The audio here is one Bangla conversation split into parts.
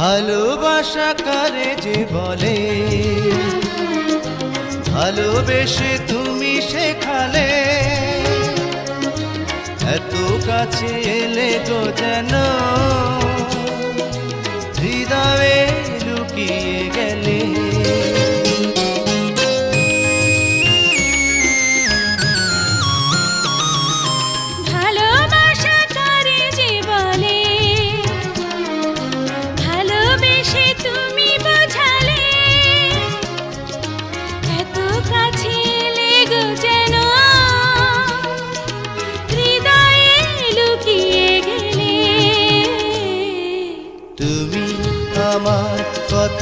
ভালোবাসা কারে যে বলে? ভালোবেসে তুমি শেখালে। এত কাছে এলে গো যেন হৃদয়ে লুকিয়ে গেলে।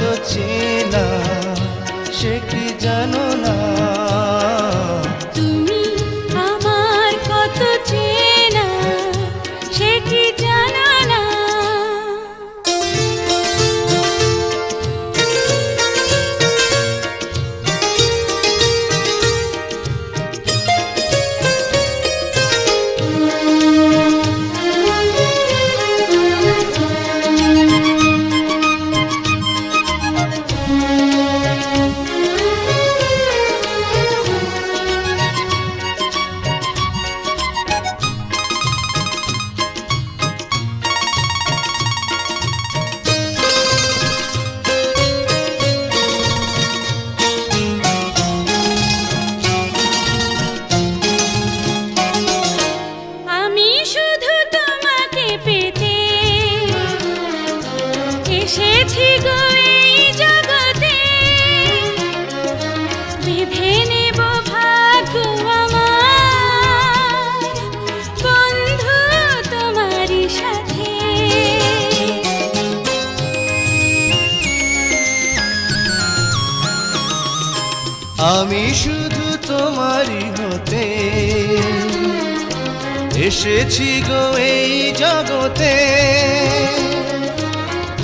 কত চেনা এসেছি গো এই জগতে। বেঁধে নেব ভাগ্য বন্ধু তোমারই সাথে। আমি শুধু তোমারই হতে। এসেছি গো এই জগতে।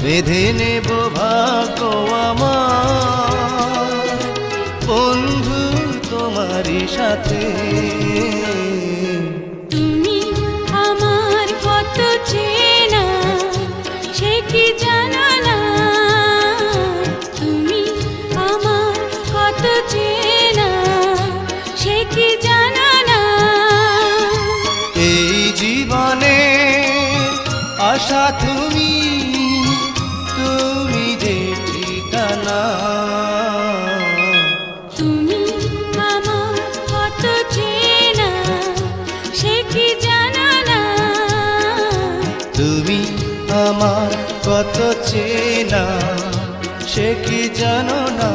বেঁধে নেব ভাগ্য আমার। বন্ধু তোমারই সাথে। তুমি আমার কত চেনা সে কি তুমি কত চেনা সে না? তুমি আমার কত চেনা সে কি জানো না?